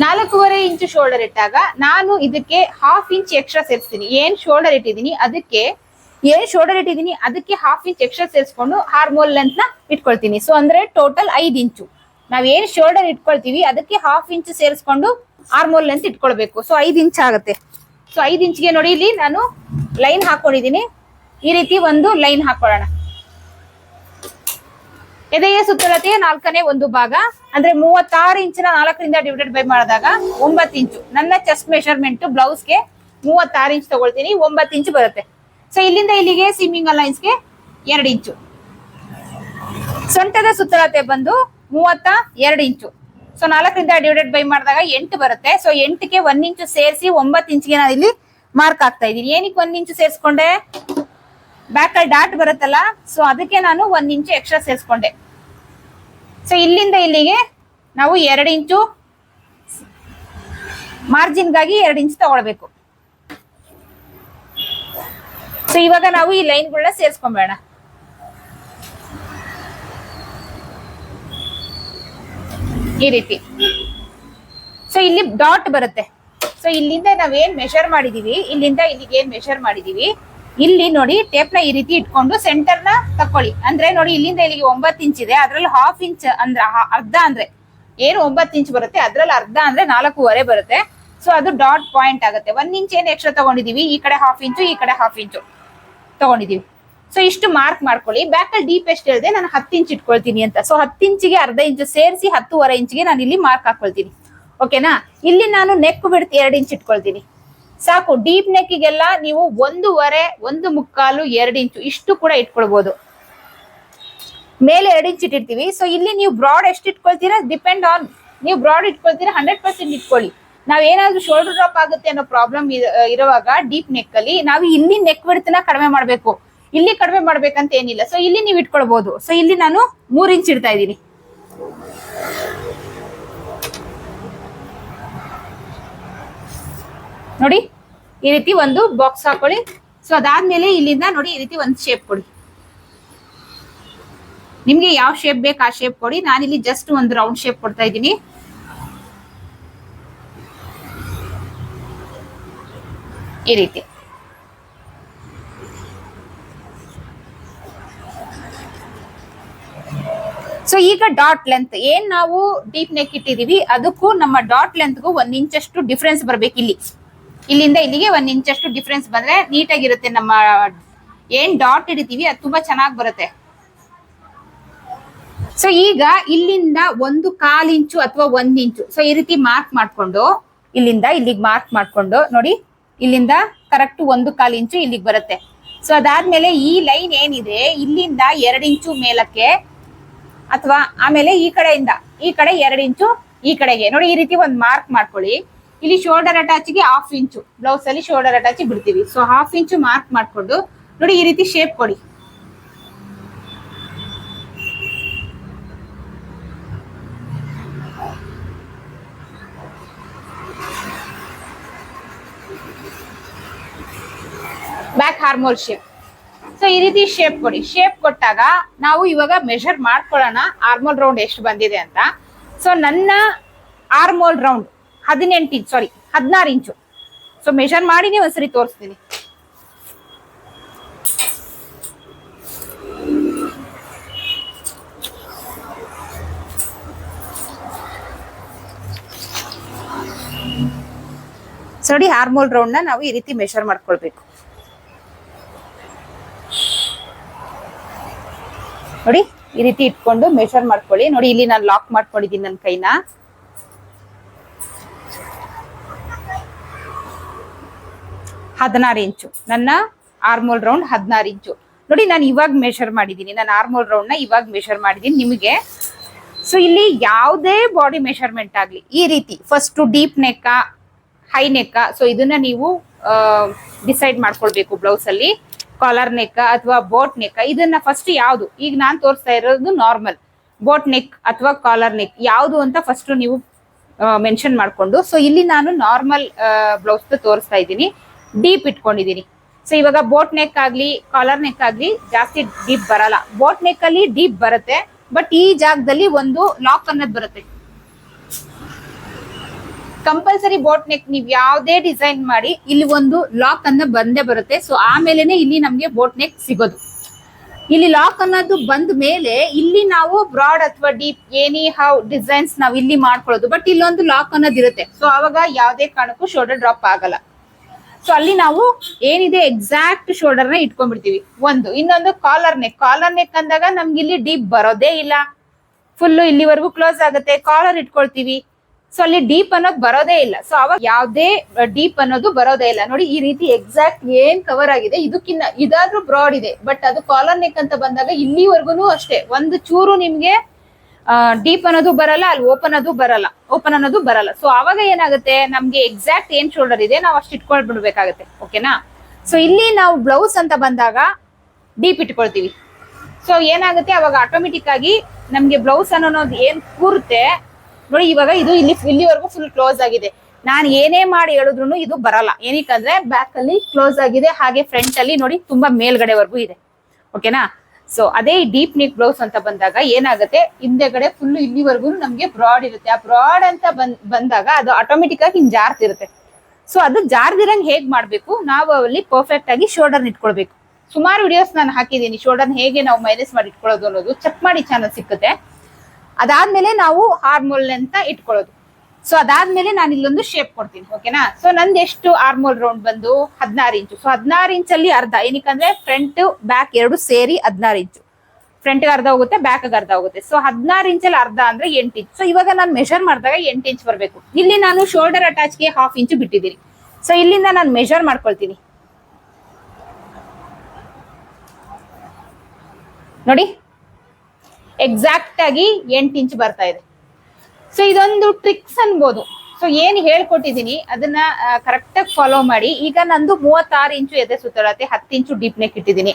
ನಾಲ್ಕೂವರೆ ಇಂಚು ಶೋಲ್ಡರ್ ಇಟ್ಟಾಗ ನಾನು ಇದಕ್ಕೆ ಹಾಫ್ ಇಂಚ್ ಎಕ್ಸ್ಟ್ರಾ ಸೇರಿಸ್ತೀನಿ. ಏನ್ ಶೋಲ್ಡರ್ ಇಟ್ಟಿದ್ದೀನಿ? ಅದಕ್ಕೆ ಏನ್ ಶೋಲ್ಡರ್ ಇಟ್ಟಿದ್ದೀನಿ? ಅದಕ್ಕೆ ಹಾಫ್ ಇಂಚ್ ಎಕ್ಸ್ಟ್ರಾ ಸೇರಿಸ್ಕೊಂಡು ಹಾರ್ಮೋಲ್ ಲೆಂತ್ನ ಇಟ್ಕೊಳ್ತೀನಿ. ಸೊ ಅಂದ್ರೆ ಟೋಟಲ್ ಐದ್ ಇಂಚು. ನಾವ್ ಏನ್ ಶೋಲ್ಡರ್ ಇಟ್ಕೊಳ್ತೀವಿ, ಅದಕ್ಕೆ ಹಾಫ್ ಇಂಚ್ ಸೇರಿಸ್ಕೊಂಡು ಆರ್ಮೋಲ್ ಲೆಂತ್ ಇಟ್ಕೊಳ್ಬೇಕು. ಸೊ ಐದ್ ಇಂಚ್ ಆಗುತ್ತೆ. ಸೊ ಐದ್ ಇಂಚ್ಗೆ ನೋಡಿ, ಇಲ್ಲಿ ನಾನು ಲೈನ್ ಹಾಕೊಂಡಿದ್ದೀನಿ. ಈ ರೀತಿ ಒಂದು ಲೈನ್ ಹಾಕೊಳ್ಳೋಣ. ಎದೆಯ ಸುತ್ತಳತೆಯ ನಾಲ್ಕನೇ ಒಂದು ಭಾಗ. ಅಂದ್ರೆ ಮೂವತ್ತಾರು ಇಂಚಿನ ನಾಲ್ಕರಿಂದ ಡಿವೈಡೆಡ್ ಬೈ ಮಾಡಿದಾಗ ಒಂಬತ್ತು ಇಂಚು. ನನ್ನ ಚೆಸ್ಟ್ ಮೆಷರ್ಮೆಂಟ್ ಬ್ಲೌಸ್ಗೆ ಮೂವತ್ತಾರು ಇಂಚ್ ತಗೊಳ್ತೀನಿ, ಒಂಬತ್ತು ಇಂಚು ಬರುತ್ತೆ. ಸೊ ಇಲ್ಲಿಂದ ಇಲ್ಲಿಗೆ ಸಿಮ್ಮಿಂಗ್ ಅಲೈನ್ಸ್ಗೆ ಎರಡು ಇಂಚು. ಸೊಂಟದ ಸುತ್ತಳತೆ ಬಂದು ಮೂವತ್ತ ಎರಡು ಇಂಚು. ಸೊ ನಾಲ್ಕರಿಂದ ಡಿವೈಡೆಡ್ ಬೈ ಮಾಡಿದಾಗ ಎಂಟು ಬರುತ್ತೆ. ಸೊ ಎಂಟಕ್ಕೆ ಒಂದ್ ಇಂಚು ಸೇರಿಸಿ ಒಂಬತ್ತು ಇಂಚಿಗೆ ನಾನು ಇಲ್ಲಿ ಮಾರ್ಕ್ ಆಗ್ತಾ ಇದ್ದೀನಿ. ಏನಕ್ಕೆ ಒಂದ್ ಇಂಚು ಸೇರಿಸ್ಕೊಂಡೆ? ಬ್ಯಾಕ್ ಅಲ್ಲಿ ಡಾಟ್ ಬರುತ್ತಲ್ಲ ಸೊ ಅದಕ್ಕೆ ನಾನು ಒಂದ್ ಇಂಚು ಎಕ್ಸ್ಟ್ರಾ ಸೇರಿಸ್ಕೊಂಡೆ. ಸೊ ಇಲ್ಲಿಂದ ಇಲ್ಲಿಗೆ ನಾವು ಎರಡು ಇಂಚು ಮಾರ್ಜಿನ್ಗಾಗಿ ಎರಡು ಇಂಚ್ ತಗೊಳ್ಬೇಕು. ಸೊ ಇವಾಗ ನಾವು ಈ ಲೈನ್ಗಳನ್ನ ಸೇರಿಸ್ಕೊಂಬೇಡ. ಈ ರೀತಿ. ಸೊ ಇಲ್ಲಿ ಡಾಟ್ ಬರುತ್ತೆ. ಸೊ ಇಲ್ಲಿಂದ ನಾವೇನ್ ಮೆಷರ್ ಮಾಡಿದೀವಿ? ಇಲ್ಲಿಂದ ಇಲ್ಲಿಗೆ ಏನ್ ಮೆಷರ್ ಮಾಡಿದೀವಿ. ಇಲ್ಲಿ ನೋಡಿ ಟೇಪ್ನ ಈ ರೀತಿ ಇಟ್ಕೊಂಡು ಸೆಂಟರ್ನ ತಕೊಳ್ಳಿ ಅಂದ್ರೆ ನೋಡಿ ಇಲ್ಲಿಂದ ಇಲ್ಲಿಗೆ ಒಂಬತ್ತು ಇಂಚ್ ಇದೆ. ಅದ್ರಲ್ಲಿ ಹಾಫ್ ಇಂಚ್ ಅಂದ್ರೆ ಅರ್ಧ ಅಂದ್ರೆ ಏನು ಒಂಬತ್ತು ಇಂಚ್ ಬರುತ್ತೆ? ಅದ್ರಲ್ಲಿ ಅರ್ಧ ಅಂದ್ರೆ ನಾಲ್ಕೂವರೆ ಬರುತ್ತೆ. ಸೊ ಅದು ಡಾಟ್ ಪಾಯಿಂಟ್ ಆಗುತ್ತೆ. ಒಂದ್ ಇಂಚ್ ಏನು ಎಕ್ಸ್ಟ್ರಾ ತಗೊಂಡಿದೀವಿ? ಈ ಕಡೆ ಹಾಫ್ ಇಂಚು ಈ ಕಡೆ ಹಾಫ್ ಇಂಚು ತಗೊಂಡಿದೀವಿ. ಸೊ ಇಷ್ಟು ಮಾರ್ಕ್ ಮಾಡ್ಕೊಳ್ಳಿ. ಬ್ಯಾಕ್ ಅಲ್ಲಿ ಡೀಪ್ ಎಷ್ಟು ಹೇಳಿದೆ ನಾನು ಹತ್ತು ಇಂಚ್ ಇಟ್ಕೊಳ್ತೀನಿ ಅಂತ. ಸೊ ಹತ್ತು ಇಂಚಿಗೆ ಅರ್ಧ ಇಂಚು ಸೇರಿಸಿ ಹತ್ತೂವರೆ ಇಂಚಿಗೆ ನಾನು ಇಲ್ಲಿ ಮಾರ್ಕ್ ಹಾಕೊಳ್ತೀನಿ. ಓಕೆನಾ ಇಲ್ಲಿ ನಾನು ನೆಕ್ ಬಿಡ್ತಿ ಎರಡು ಇಂಚ್ ಇಟ್ಕೊಳ್ತೀನಿ. ಸಾಕು ಡೀಪ್ ನೆಕ್ಕಿಗೆಲ್ಲ ನೀವು ಒಂದೂವರೆ, ಒಂದು ಮುಕ್ಕಾಲು, ಎರಡು ಇಂಚು ಇಷ್ಟು ಕೂಡ ಇಟ್ಕೊಳ್ಬಹುದು ಮೇಲೆ ಎರಡು ಇಂಚ್ ಇಟ್ಟಿರ್ತೀವಿ. ಸೊ ಇಲ್ಲಿ ನೀವು ಬ್ರಾಡ್ ಎಷ್ಟು ಇಟ್ಕೊಳ್ತೀರಾ? ಡಿಪೆಂಡ್ ಆನ್ ನೀವು ಬ್ರಾಡ್ ಇಟ್ಕೊಳ್ತೀರಾ? ಹಂಡ್ರೆಡ್ ಪರ್ಸೆಂಟ್ ಇಟ್ಕೊಳ್ಳಿ. ನಾವೇನಾದ್ರೂ ಶೋಲ್ಡರ್ ಡ್ರಾಪ್ ಆಗುತ್ತೆ ಅನ್ನೋ ಪ್ರಾಬ್ಲಮ್ ಇರುವಾಗ ಡೀಪ್ ನೆಕ್ ಅಲ್ಲಿ ನಾವು ಇಲ್ಲಿ ನೆಕ್ ಬಿಡ್ತನ ಕಡಿಮೆ ಮಾಡ್ಬೇಕು. ಇಲ್ಲಿ ಕಡಿಮೆ ಮಾಡ್ಬೇಕಂತ ಏನಿಲ್ಲ. ಸೊ ಇಲ್ಲಿ ನೀವು ಇಟ್ಕೊಳ್ಬಹುದು ಸೊ ಇಲ್ಲಿ ನಾನು ಮೂರ್ ಇಂಚ್ ಇಡ್ತಾ ಇದ್ದೀನಿ. ನೋಡಿ, ಈ ರೀತಿ ಒಂದು ಬಾಕ್ಸ್ ಹಾಕೊಳ್ಳಿ. ಸೊ ಅದಾದ್ಮೇಲೆ ಇಲ್ಲಿಂದ ನೋಡಿ, ಈ ರೀತಿ ಒಂದು ಶೇಪ್ ಕೊಡಿ. ನಿಮ್ಗೆ ಯಾವ ಶೇಪ್ ಬೇಕು ಆ ಶೇಪ್ ಕೊಡಿ. ನಾನಿಲ್ಲಿ ಜಸ್ಟ್ ಒಂದು ರೌಂಡ್ ಶೇಪ್ ಕೊಡ್ತಾ ಇದ್ದೀನಿ. ಈ ರೀತಿ. ಸೊ ಈಗ ಡಾಟ್ ಲೆಂತ್ ಏನ್ ನಾವು ಡೀಪ್ ನೆಕ್ ಇಟ್ಟಿದೀವಿ ಅದಕ್ಕೂ ನಮ್ಮ ಡಾಟ್ ಲೆಂತ್ಗೂ ಒಂದ್ ಇಂಚಷ್ಟು ಡಿಫ್ರೆನ್ಸ್ ಬರ್ಬೇಕು ಇಲ್ಲಿ. ಇಲ್ಲಿಂದ ಇಲ್ಲಿಗೆ ಒಂದ್ ಇಂಚಷ್ಟು ಡಿಫ್ರೆನ್ಸ್ ಬಂದ್ರೆ ನೀಟಾಗಿರುತ್ತೆ ನಮ್ಮ ಏನ್ ಡಾಟ್ ಹಿಡಿತೀವಿ, ಅದು ತುಂಬಾ ಚೆನ್ನಾಗಿ ಬರುತ್ತೆ. ಸೊ ಈಗ ಇಲ್ಲಿಂದ ಒಂದು ಕಾಲ್ ಇಂಚು ಅಥವಾ ಒಂದ್ ಇಂಚು. ಸೊ ಈ ರೀತಿ ಮಾರ್ಕ್ ಮಾಡ್ಕೊಂಡು, ಇಲ್ಲಿಂದ ಇಲ್ಲಿಗೆ ಮಾರ್ಕ್ ಮಾಡ್ಕೊಂಡು, ನೋಡಿ, ಇಲ್ಲಿಂದ ಕರೆಕ್ಟ್ ಒಂದು ಕಾಲ್ ಇಂಚು ಇಲ್ಲಿಗೆ ಬರುತ್ತೆ. ಸೊ ಅದಾದ್ಮೇಲೆ ಈ ಲೈನ್ ಏನಿದೆ, ಇಲ್ಲಿಂದ ಎರಡ್ ಇಂಚು ಮೇಲಕ್ಕೆ ಅಥವಾ ಆಮೇಲೆ ಈ ಕಡೆಯಿಂದ, ಈ ಕಡೆ ಎರಡು ಇಂಚು ಈ ಕಡೆಗೆ. ನೋಡಿ, ಈ ರೀತಿ ಒಂದು ಮಾರ್ಕ್ ಮಾಡ್ಕೊಳ್ಳಿ. ಇಲ್ಲಿ ಶೋಲ್ಡರ್ ಅಟ್ಯಾಚ್ಗೆ ಹಾಫ್ ಇಂಚು ಬ್ಲೌಸ್ ಅಲ್ಲಿ ಶೋಲ್ಡರ್ ಅಟ್ಯಾಚ್ ಬಿಡ್ತೀವಿ. ಸೊ ಹಾಫ್ ಇಂಚು ಮಾರ್ಕ್ ಮಾಡಿಕೊಂಡು ನೋಡಿ ಈ ರೀತಿ ಶೇಪ್ ಕೊಡಿ. ಬ್ಯಾಕ್ ಹಾರ್ಮೋಲ್ ಶೇಪ್ ಸೊ ಈ ರೀತಿ ಶೇಪ್ ಕೊಡಿ. ಶೇಪ್ ಕೊಟ್ಟಾಗ ನಾವು ಇವಾಗ ಮೆಷರ್ ಮಾಡ್ಕೊಳ್ಳೋಣ ಹಾರ್ಮೋಲ್ ರೌಂಡ್ ಎಷ್ಟು ಬಂದಿದೆ ಅಂತ. ಸೊ ನನ್ನ ಆರ್ಮೋಲ್ ರೌಂಡ್ ಹದಿನೆಂಟು ಇಂಚ್ ಸಾರಿ ಹದಿನಾರು ಇಂಚು ಸೊ ಮೆಷರ್ ಮಾಡಿನೇ ಒಂದ್ಸರಿ ತೋರಿಸ್ತೀನಿ. ಸರಿ ಹಾರ್ಮೋಲ್ ರೌಂಡ್ನ ನಾವು ಈ ರೀತಿ ಮೆಷರ್ ಮಾಡ್ಕೊಳ್ಬೇಕು. ನೋಡಿ, ಈ ರೀತಿ ಇಟ್ಕೊಂಡು ಮೆಷರ್ ಮಾಡ್ಕೊಳ್ಳಿ. ನೋಡಿ, ಇಲ್ಲಿ ನಾನು ಲಾಕ್ ಮಾಡ್ಕೊಂಡಿದ್ದೀನಿ ನನ್ನ ಕೈನ. ಹದಿನಾರು ಇಂಚು. ನನ್ನ ಆರ್ಮೋಲ್ ರೌಂಡ್ ಹದಿನಾರು ಇಂಚು. ನೋಡಿ, ನಾನು ಇವಾಗ ಮೆಷರ್ ಮಾಡಿದ್ದೀನಿ. ನಾನು ಆರ್ಮೋಲ್ ರೌಂಡ್ನ ಇವಾಗ ಮೆಷರ್ ಮಾಡಿದ್ದೀನಿ ನಿಮಗೆ. ಸೊ ಇಲ್ಲಿ ಯಾವುದೇ ಬಾಡಿ ಮೆಷರ್ಮೆಂಟ್ ಆಗಲಿ, ಈ ರೀತಿ ಫಸ್ಟ್ ಡೀಪ್ ನೆಕ್ಕ ಹೈ ನೆಕ್ಕ ಸೊ ಇದನ್ನ ನೀವು ಡಿಸೈಡ್ ಮಾಡ್ಕೊಳ್ಬೇಕು ಬ್ಲೌಸಲ್ಲಿ ಕಾಲರ್ ನೆಕ್ಕ ಅಥವಾ ಬೋಟ್ ನೆಕ್ಕ ಇದನ್ನ ಫಸ್ಟ್ ಯಾವುದು? ಈಗ ನಾನು ತೋರಿಸ್ತಾ ಇರೋದು ನಾರ್ಮಲ್ ಬೋಟ್ ನೆಕ್ ಅಥವಾ ಕಾಲರ್ ನೆಕ್ ಯಾವುದು ಅಂತ ಫಸ್ಟ್ ನೀವು ಮೆನ್ಷನ್ ಮಾಡಿಕೊಂಡು. ಸೊ ಇಲ್ಲಿ ನಾನು ನಾರ್ಮಲ್ ಬ್ಲೌಸ್ ತೋರಿಸ್ತಾ ಇದ್ದೀನಿ. ಡೀಪ್ ಇಟ್ಕೊಂಡಿದ್ದೀನಿ. ಸೊ ಇವಾಗ ಬೋಟ್ ನೆಕ್ ಆಗ್ಲಿ ಕಾಲರ್ ನೆಕ್ ಆಗ್ಲಿ ಜಾಸ್ತಿ ಡೀಪ್ ಬರಲ್ಲ. ಬೋಟ್ ನೆಕ್ ಅಲ್ಲಿ ಡೀಪ್ ಬರುತ್ತೆ ಬಟ್ ಈ ಜಾಗದಲ್ಲಿ ಒಂದು ಲಾಕ್ ಅನ್ನೋದು ಬರುತ್ತೆ. ಕಂಪಲ್ಸರಿ ಬೋಟ್ ನೆಕ್ ನೀವು ಯಾವುದೇ ಡಿಸೈನ್ ಮಾಡಿ, ಇಲ್ಲಿ ಒಂದು ಲಾಕ್ ಅನ್ನ ಬಂದೇ ಬರುತ್ತೆ. ಸೊ ಆಮೇಲೆನೆ ಇಲ್ಲಿ ನಮ್ಗೆ ಬೋಟ್ ನೆಕ್ ಸಿಗೋದು. ಇಲ್ಲಿ ಲಾಕ್ ಅನ್ನೋದು ಬಂದ ಮೇಲೆ ಇಲ್ಲಿ ನಾವು ಬ್ರಾಡ್ ಅಥವಾ ಡೀಪ್ ಏನಿ ಹೌ ಡಿಸೈನ್ಸ್ ನಾವು ಇಲ್ಲಿ ಮಾಡ್ಕೊಳ್ಳೋದು. ಬಟ್ ಇಲ್ಲೊಂದು ಲಾಕ್ ಅನ್ನೋದು ಇರುತ್ತೆ. ಸೊ ಅವಾಗ ಯಾವುದೇ ಕಾರಣಕ್ಕೂ ಶೋಲ್ಡರ್ ಡ್ರಾಪ್ ಆಗಲ್ಲ. ಸೊ ಅಲ್ಲಿ ನಾವು ಏನಿದೆ ಎಕ್ಸಾಕ್ಟ್ ಶೋಲ್ಡರ್ನ ಇಟ್ಕೊಂಡ್ಬಿಡ್ತೀವಿ. ಒಂದು, ಇನ್ನೊಂದು ಕಾಲರ್ ನೆಕ್ ಕಾಲರ್ ನೆಕ್ ಅಂದಾಗ ನಮ್ಗೆ ಇಲ್ಲಿ ಡೀಪ್ ಬರೋದೇ ಇಲ್ಲ. ಫುಲ್ಲು ಇಲ್ಲಿವರೆಗೂ ಕ್ಲೋಸ್ ಆಗುತ್ತೆ. ಕಾಲರ್ ಇಟ್ಕೊಳ್ತೀವಿ. ಸೊ ಅಲ್ಲಿ ಡೀಪ್ ಅನ್ನೋದು ಬರೋದೇ ಇಲ್ಲ. ಸೊ ಅವಾಗ ಯಾವುದೇ ಡೀಪ್ ಅನ್ನೋದು ಬರೋದೇ ಇಲ್ಲ. ನೋಡಿ, ಈ ರೀತಿ ಎಕ್ಸಾಕ್ಟ್ ಏನ್ ಕವರ್ ಆಗಿದೆ. ಇದಕ್ಕಿನ್ನ, ಇದಾದ್ರೂ ಬ್ರಾಡ್ ಇದೆ. ಬಟ್ ಅದು ಕಾಲರ್ ನೆಕ್ ಅಂತ ಬಂದಾಗ ಇಲ್ಲಿವರೆಗೂ ಅಷ್ಟೇ. ಒಂದು ಚೂರು ನಿಮ್ಗೆ ಡೀಪ್ ಅನ್ನೋದು ಬರಲ್ಲ, ಅಲ್ಲಿ ಓಪನ್ ಅದು ಬರಲ್ಲ. ಓಪನ್ ಅನ್ನೋದು ಬರಲ್ಲ. ಸೊ ಅವಾಗ ಏನಾಗುತ್ತೆ? ನಮ್ಗೆ ಎಕ್ಸಾಕ್ಟ್ ಏನ್ ಶೋಲ್ಡರ್ ಇದೆ, ನಾವು ಅಷ್ಟು ಇಟ್ಕೊಳ್ಬಿಡ್ಬೇಕಾಗತ್ತೆ. ಓಕೆನಾ ಸೊ ಇಲ್ಲಿ ನಾವು ಬ್ಲೌಸ್ ಅಂತ ಬಂದಾಗ ಡೀಪ್ ಇಟ್ಕೊಳ್ತೀವಿ. ಸೊ ಏನಾಗುತ್ತೆ? ಅವಾಗ ಆಟೋಮೆಟಿಕ್ ಆಗಿ ನಮ್ಗೆ ಬ್ಲೌಸ್ ಅನ್ನೋದು ಏನ್ ಕೂರುತ್ತೆ? ನೋಡಿ, ಇವಾಗ ಇದು ಇಲ್ಲಿ, ಇಲ್ಲಿವರೆಗೂ ಫುಲ್ ಕ್ಲೋಸ್ ಆಗಿದೆ. ನಾನು ಏನೇ ಮಾಡಿ ಹೇಳಿದ್ರು ಇದು ಬರಲ್ಲ. ಏನಕ್ಕಂದ್ರೆ ಬ್ಯಾಕ್ ಅಲ್ಲಿ ಕ್ಲೋಸ್ ಆಗಿದೆ, ಹಾಗೆ ಫ್ರಂಟ್ ಅಲ್ಲಿ ನೋಡಿ, ತುಂಬಾ ಮೇಲ್ಗಡೆವರೆಗೂ ಇದೆ. ಓಕೆನಾ ಸೊ ಅದೇ ಡೀಪ್ ನೆಕ್ ಬ್ಲೌಸ್ ಅಂತ ಬಂದಾಗ ಏನಾಗುತ್ತೆ? ಹಿಂದೆಗಡೆ ಫುಲ್ ಇಲ್ಲಿವರೆಗೂ ನಮ್ಗೆ ಬ್ರಾಡ್ ಇರುತ್ತೆ. ಆ ಬ್ರಾಡ್ ಅಂತ ಬಂದ್, ಬಂದಾಗ ಅದು ಆಟೋಮೆಟಿಕ್ ಆಗಿ ಹಿಂಗ್ ಜಾರ್ತಿರುತ್ತೆ ಸೊ ಅದು ಜಾರ್ದಿರಂಗ್ ಹೇಗ್ ಮಾಡ್ಬೇಕು? ನಾವು ಅಲ್ಲಿ ಪರ್ಫೆಕ್ಟ್ ಆಗಿ ಶೋಲ್ಡರ್ ಇಟ್ಕೊಳ್ಬೇಕು. ಸುಮಾರು ವಿಡಿಯೋಸ್ ನಾನು ಹಾಕಿದ್ದೀನಿ ಶೋಲ್ಡರ್ ಹೇಗೆ ನಾವು ಮೈನಸ್ ಮಾಡಿ ಇಟ್ಕೊಳ್ಳೋದು ಅನ್ನೋದು ಚೆಕ್ ಮಾಡಿ ಚಾನಲ್ ಸಿಕ್ಕುತ್ತೆ. ಅದಾದ್ಮೇಲೆ ನಾವು ಹಾರ್ಮೋಲ್ ಅಂತ ಇಟ್ಕೊಳ್ಳೋದು. ಸೊ ಅದಾದ್ಮೇಲೆ ನಾನು ಇಲ್ಲೊಂದು ಶೇಪ್ ಕೊಡ್ತೀನಿ ಓಕೆನಾ ಸೊ ನಂದು ಎಷ್ಟು ಆರ್ಮೋಲ್ ರೌಂಡ್ ಬಂದು? ಹದಿನಾರು ಇಂಚು. ಸೊ ಹದಿನಾರು ಇಂಚಲ್ಲಿ ಅರ್ಧ. ಏನಕ್ಕಂದ್ರೆ ಫ್ರಂಟ್ ಬ್ಯಾಕ್ ಎರಡು ಸೇರಿ ಹದಿನಾರು ಇಂಚು. ಫ್ರಂಟ್ ಅರ್ಧ ಹೋಗುತ್ತೆ ಬ್ಯಾಕ್ ಅರ್ಧ ಹೋಗುತ್ತೆ. ಸೊ ಹದಿನಾರು ಇಂಚಲ್ಲಿ ಅರ್ಧ ಅಂದ್ರೆ ಎಂಟು ಇಂಚ್. ಸೊ ಇವಾಗ ನಾನು ಮೆಷರ್ ಮಾಡಿದಾಗ ಎಂಟು ಇಂಚ್ ಬರಬೇಕು. ಇಲ್ಲಿ ನಾನು ಶೋಲ್ಡರ್ ಅಟ್ಯಾಚ್ಗೆ ಹಾಫ್ ಇಂಚು ಬಿಟ್ಟಿದ್ದೀನಿ. ಸೊ ಇಲ್ಲಿಂದ ನಾನು ಮೆಷರ್ ಮಾಡ್ಕೊಳ್ತೀನಿ. ನೋಡಿ? ಎಕ್ಸಾಕ್ಟ್ ಆಗಿ ಎಂಟು ಇಂಚ್ ಬರ್ತಾ ಇದೆ. ಸೊ ಇದೊಂದು ಟ್ರಿಕ್ಸ್ ಅನ್ಬೋದು. ಸೊ ಏನ್ ಹೇಳ್ಕೊಟ್ಟಿದೀನಿ, ಅದನ್ನ ಕರೆಕ್ಟ್ ಆಗಿ ಫಾಲೋ ಮಾಡಿ. ಈಗ ನಂದು ಮೂವತ್ತಾರು ಇಂಚು ಎದೆ ಸುತ್ತಳತೆ, ಹತ್ತು ಇಂಚು ಡೀಪ್ ನೆಕ್ ಇಟ್ಟಿದ್ದೀನಿ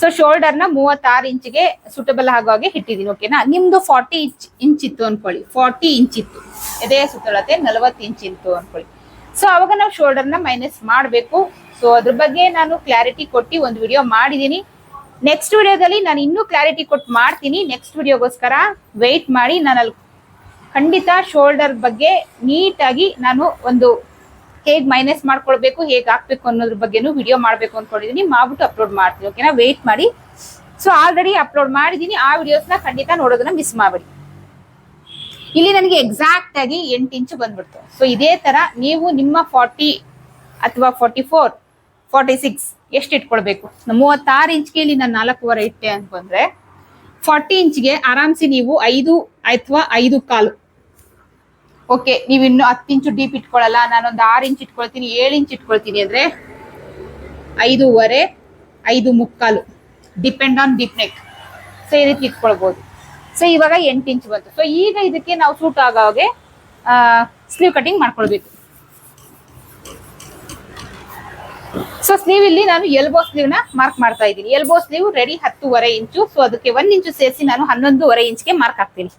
ಸೊ ಶೋಲ್ಡರ್ನ ಮೂವತ್ತಾರು ಇಂಚಿಗೆ ಸೂಟಬಲ್ ಆಗೋ ಹಾಗೆ ಇಟ್ಟಿದ್ದೀನಿ ಓಕೆನಾ ನಿಮ್ದು ಫಾರ್ಟಿ ಇಂಚ್ ಇಂಚ್ ಇತ್ತು ಅನ್ಕೊಳ್ಳಿ. ಫಾರ್ಟಿ ಇಂಚ್ ಇತ್ತು. ಎದೆ ಸುತ್ತಳತೆ ನಲವತ್ತು ಇಂಚ್ ಇತ್ತು ಅನ್ಕೊಳ್ಳಿ. ಸೊ ಅವಾಗ ನಾವು ಶೋಲ್ಡರ್ನ ಮೈನಸ್ ಮಾಡಬೇಕು. ಸೊ ಅದ್ರ ಬಗ್ಗೆ ನಾನು ಕ್ಲಾರಿಟಿ ಕೊಟ್ಟು ಒಂದು ವಿಡಿಯೋ ಮಾಡಿದ್ದೀನಿ ನೆಕ್ಸ್ಟ್ ವಿಡಿಯೋದಲ್ಲಿ ನಾನು ಇನ್ನೂ ಕ್ಲಾರಿಟಿ ಕೊಟ್ಟು ಮಾಡ್ತೀನಿ. ನೆಕ್ಸ್ಟ್ ವಿಡಿಯೋಗೋಸ್ಕರ ವೆಯ್ಟ್ ಮಾಡಿ. ನಾನು ಅಲ್ಲಿ ಖಂಡಿತ ಶೋಲ್ಡರ್ ಬಗ್ಗೆ ನೀಟಾಗಿ ನಾನು ಒಂದು ಹೇಗ್ ಮೈನಸ್ ಮಾಡ್ಕೊಳ್ಬೇಕು, ಹೇಗ್ ಹಾಕ್ಬೇಕು ಅನ್ನೋದ್ರ ಬಗ್ಗೆನೂ ವಿಡಿಯೋ ಮಾಡಬೇಕು ಅಂದ್ಕೊಂಡಿದ್ದೀನಿ ಮಾಡ್ಬಿಟ್ಟು ಅಪ್ಲೋಡ್ ಮಾಡ್ತೀನಿ ಓಕೆನಾ ವೆಯ್ಟ್ ಮಾಡಿ. ಸೊ ಆಲ್ರೆಡಿ ಅಪ್ಲೋಡ್ ಮಾಡಿದೀನಿ. ಆ ವಿಡಿಯೋಸ್ನ ಖಂಡಿತ ನೋಡೋದನ್ನ ಮಿಸ್ ಮಾಡಬೇಡಿ. ಇಲ್ಲಿ ನನಗೆ ಎಕ್ಸಾಕ್ಟ್ ಆಗಿ ಎಂಟು ಇಂಚು ಬಂದ್ಬಿಡ್ತು. ಸೊ ಇದೇ ತರ ನೀವು ನಿಮ್ಮ ಫಾರ್ಟಿ ಅಥವಾ ಫಾರ್ಟಿ ಫೋರ್ ಫಾರ್ಟಿ ಸಿಕ್ಸ್ ಎಷ್ಟು ಇಟ್ಕೊಳ್ಬೇಕು? ಮೂವತ್ತಾರು ಇಂಚ್ಗೆ ಇಲ್ಲಿ ನಾನು ನಾಲ್ಕೂವರೆ ಇಟ್ಟೆ ಅಂತಂದ್ರೆ ಫಾರ್ಟಿ ಇಂಚ್ಗೆ ಆರಾಮ್ಸಿ ನೀವು ಐದು ಅಥವಾ ಐದು ಕಾಲು ಓಕೆ ನೀವು ಇನ್ನು ಹತ್ತು ಇಂಚು ಡೀಪ್ ಇಟ್ಕೊಳ್ಳಲ್ಲ, ನಾನೊಂದು ಆರು ಇಂಚ್ ಇಟ್ಕೊಳ್ತೀನಿ, ಏಳು ಇಂಚ್ ಇಟ್ಕೊಳ್ತೀನಿ ಅಂದ್ರೆ ಐದೂವರೆ, ಐದು ಮುಕ್ಕಾಲು depend on deep neck so ಈ ರೀತಿ ಇಟ್ಕೊಳ್ಬಹುದು ಸೊ ಇವಾಗ ಎಂಟು ಇಂಚ್ ಬಂತು. ಸೊ ಈಗ ಇದಕ್ಕೆ ನಾವು ಸೂಟ್ ಆಗೋ ಹಾಗೆ ಸ್ಲೀವ್ ಕಟಿಂಗ್ ಮಾಡ್ಕೊಳ್ಬೇಕು. ಸೊ ಸ್ಲೀವ್ ಇಲ್ಲಿ ನಾನು ಎಲ್ಬೋ ಸ್ಲೀವ್ನ ಮಾರ್ಕ್ ಮಾಡ್ತಾ ಇದ್ದೀನಿ. ಎಲ್ಬೋ ಸ್ಲೀವ್ ರೆಡಿ ಹತ್ತೂವರೆ ಇಂಚು ಸೊ ಅದಕ್ಕೆ ಒಂದ್ ಇಂಚು ಸೇರಿಸಿ ನಾನು ಹನ್ನೊಂದೂವರೆ ಇಂಚ್ಗೆ ಮಾರ್ಕ್ ಹಾಕ್ತೀನಿ.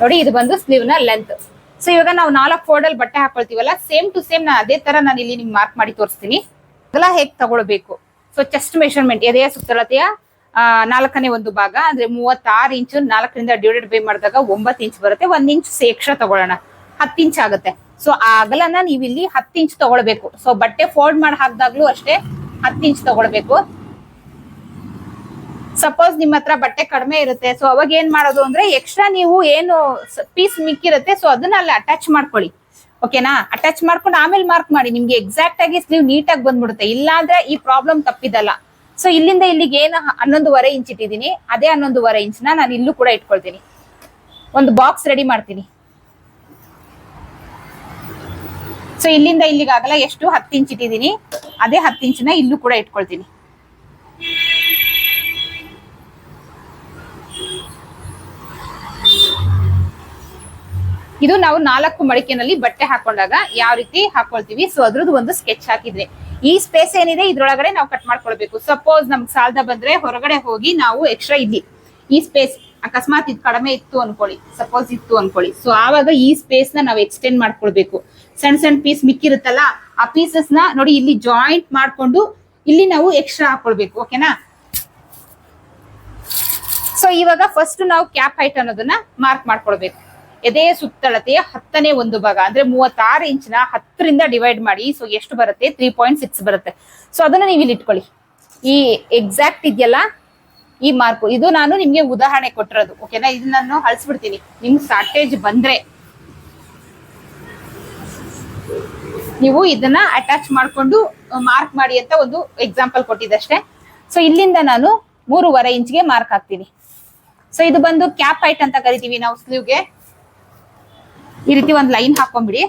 ನೋಡಿ, ಇದು ಬಂದು ಸ್ಲೀವ್ನ ಲೆಂತ್ ಸೊ ಇವಾಗ ನಾವು ನಾಲ್ಕು ಫೋಲ್ಡ್ ಅಲ್ಲಿ ಬಟ್ಟೆ ಹಾಕೊಳ್ತೀವಲ್ಲ ಸೇಮ್ ಟು ಸೇಮ್ ನಾನು ಅದೇ ತರ ನಾನು ಇಲ್ಲಿ ನಿಮ್ಗೆ ಮಾರ್ಕ್ ಮಾಡಿ ತೋರಿಸ್ತೀನಿ. ಅಗಲ ಹೇಗ್ ತಗೊಳ್ಬೇಕು? ಸೊ ಚೆಸ್ಟ್ ಮೆಷರ್ಮೆಂಟ್ ಎದೆಯ ಸುತ್ತಳತೆಯ ನಾಲ್ಕನೇ ಒಂದು ಭಾಗ, ಅಂದ್ರೆ ಮೂವತ್ತಾರು ಇಂಚು ನಾಲ್ಕರಿಂದ ಡಿವೈಡೆಡ್ ಬೈ ಮಾಡಿದಾಗ ಒಂಬತ್ತು ಇಂಚ್ ಬರುತ್ತೆ, ಒಂದ್ ಇಂಚ್ ಎಕ್ಸ್ಟ್ರಾ ತಗೊಳ್ಳೋಣ. ಹತ್ತು ಇಂಚ್ ಆಗುತ್ತೆ. ಸೊ ಆ ಅಗಲನ ನೀವು ಇಲ್ಲಿ ಹತ್ತು ಇಂಚ್ ತಗೊಳ್ಬೇಕು. ಸೊ ಬಟ್ಟೆ ಫೋಲ್ಡ್ ಮಾಡಿ ಹಾಕಿದಾಗ್ಲೂ ಅಷ್ಟೇ ಹತ್ತು ಇಂಚ್ ತಗೊಳ್ಬೇಕು. ಸಪೋಸ್ ನಿಮ್ಮ ಹತ್ರ ಬಟ್ಟೆ ಕಡಿಮೆ ಇರುತ್ತೆ ಸೊ ಅವಾಗ ಏನ್ ಮಾಡೋದು ಅಂದ್ರೆ ಎಕ್ಸ್ಟ್ರಾ ನೀವು ಏನು ಪೀಸ್ ಮಿಕ್ಕಿರುತ್ತೆ ಸೊ ಅದನ್ನ ಅಲ್ಲಿ ಅಟ್ಯಾಚ್ ಮಾಡ್ಕೊಳ್ಳಿ. ಓಕೆನಾ ಅಟ್ಯಾಚ್ ಮಾಡ್ಕೊಂಡು ಆಮೇಲೆ ಮಾರ್ಕ್ ಮಾಡಿ, ನಿಮ್ಗೆ ಎಕ್ಸಾಕ್ಟ್ ಆಗಿ ಸ್ಲೀವ್ ನೀಟಾಗಿ ಬಂದ್ಬಿಡುತ್ತೆ. ಇಲ್ಲಾಂದ್ರೆ ಈ ಪ್ರಾಬ್ಲಮ್ ತಪ್ಪಿದಲ್ಲ. ಸೊ ಇಲ್ಲಿಂದ ಇಲ್ಲಿಗೆ ಏನು ಹನ್ನೊಂದುವರೆ ಇಂಚ್ ಇಟ್ಟಿದ್ದೀನಿ, ಅದೇ ಹನ್ನೊಂದುವರೆ ಇಂಚ್ನ ನಾನು ಇಲ್ಲೂ ಕೂಡ ಇಟ್ಕೊಳ್ತೀನಿ. ಒಂದು ಬಾಕ್ಸ್ ರೆಡಿ ಮಾಡ್ತೀನಿ. ಸೊ ಇಲ್ಲಿಂದ ಇಲ್ಲಿಗಾಗಲ್ಲ ಎಷ್ಟು ಹತ್ತು ಇಂಚ್ ಇಟ್ಟಿದ್ದೀನಿ, ಅದೇ ಹತ್ತು ಇಂಚ್ನ ಇಲ್ಲೂ ಕೂಡ ಇಟ್ಕೊಳ್ತೀನಿ. ಇದು ನಾವು ನಾಲ್ಕು ಮಡಿಕೆನಲ್ಲಿ ಬಟ್ಟೆ ಹಾಕೊಂಡಾಗ ಯಾವ ರೀತಿ ಹಾಕೊಳ್ತೀವಿ? ಸೊ ಅದ್ರದ್ದು ಒಂದು ಸ್ಕೆಚ್ ಹಾಕಿದ್ರೆ. ಈ ಸ್ಪೇಸ್ ಏನಿದೆ, ಇದ್ರೊಳಗಡೆ ನಾವು ಕಟ್ ಮಾಡ್ಕೊಳ್ಬೇಕು. ಸಪೋಸ್ ನಮ್ಗೆ ಸಾಲದ ಬಂದ್ರೆ ಹೊರಗಡೆ ಹೋಗಿ ನಾವು ಎಕ್ಸ್ಟ್ರಾ ಇಲ್ಲಿ. ಈ ಸ್ಪೇಸ್ ಅಕಸ್ಮಾತ್ ಇದು ಕಡಿಮೆ ಇತ್ತು ಅನ್ಕೊಳ್ಳಿ. ಸಪೋಸ್ ಇತ್ತು ಅನ್ಕೊಳ್ಳಿ. ಸೊ ಆವಾಗ ಈ ಸ್ಪೇಸ್ನ ನಾವು ಎಕ್ಸ್ಟೆಂಡ್ ಮಾಡ್ಕೊಳ್ಬೇಕು. ಸಣ್ಣ ಸಣ್ಣ ಪೀಸ್ ಮಿಕ್ಕಿರುತ್ತಲ್ಲ, ಆ ಪೀಸಸ್ನ ನೋಡಿ ಇಲ್ಲಿ ಜಾಯಿಂಟ್ ಮಾಡ್ಕೊಂಡು ಇಲ್ಲಿ ನಾವು ಎಕ್ಸ್ಟ್ರಾ ಹಾಕೊಳ್ಬೇಕು. ಓಕೆನಾ ಸೊ ಇವಾಗ ಫಸ್ಟ್ ನಾವು ಕ್ಯಾಪ್ ಹೈಟ್ ಅನ್ನೋದನ್ನ ಮಾರ್ಕ್ ಮಾಡ್ಕೊಳ್ಬೇಕು. ಎದೆಯ ಸುತ್ತಳತೆ ಹತ್ತನೇ ಒಂದು ಭಾಗ, ಅಂದ್ರೆ ಮೂವತ್ತಾರು ಇಂಚಿನ ಹತ್ತರಿಂದ ಡಿವೈಡ್ ಮಾಡಿ ಸೊ ಎಷ್ಟು ಬರುತ್ತೆ? ತ್ರೀ ಪಾಯಿಂಟ್ ಸಿಕ್ಸ್ ಬರುತ್ತೆ. ಸೊ ಅದನ್ನ ನೀವು ಇಲ್ಲಿ ಇಟ್ಕೊಳ್ಳಿ. ಈ ಎಕ್ಸಾಕ್ಟ್ ಇದೆಯಲ್ಲ? ಈ ಮಾರ್ಕ್ ಇದು ನಾನು ನಿಮ್ಗೆ ಉದಾಹರಣೆ ಕೊಟ್ಟಿರೋದು ಓಕೆನಾ ಇದನ್ನ ನಾನು ಅಳಿಸ್ಬಿಡ್ತೀನಿ. ನಿಮ್ಗೆ ಶಾರ್ಟೇಜ್ ಬಂದ್ರೆ, ನೀವು ಇದನ್ನ ಅಟ್ಯಾಚ್ ಮಾಡಿಕೊಂಡು ಮಾರ್ಕ್ ಮಾಡಿ ಅಂತ ಒಂದು ಎಕ್ಸಾಂಪಲ್ ಕೊಟ್ಟಿದ್ದಷ್ಟೇ. ಸೊ ಇಲ್ಲಿಂದ ನಾನು ಮೂರುವರೆ ಇಂಚ್ಗೆ ಮಾರ್ಕ್ ಹಾಕ್ತೀನಿ. ಸೊ ಇದು ಬಂದು ಕ್ಯಾಪ್ ಹೈಟ್ ಅಂತ ಕರಿತೀವಿ ನಾವು ಸ್ಲೀವ್ಗೆ. ಈ ರೀತಿ ಒಂದು ಲೈನ್ ಹಾಕೊಂಡ್ಬಿಡಿ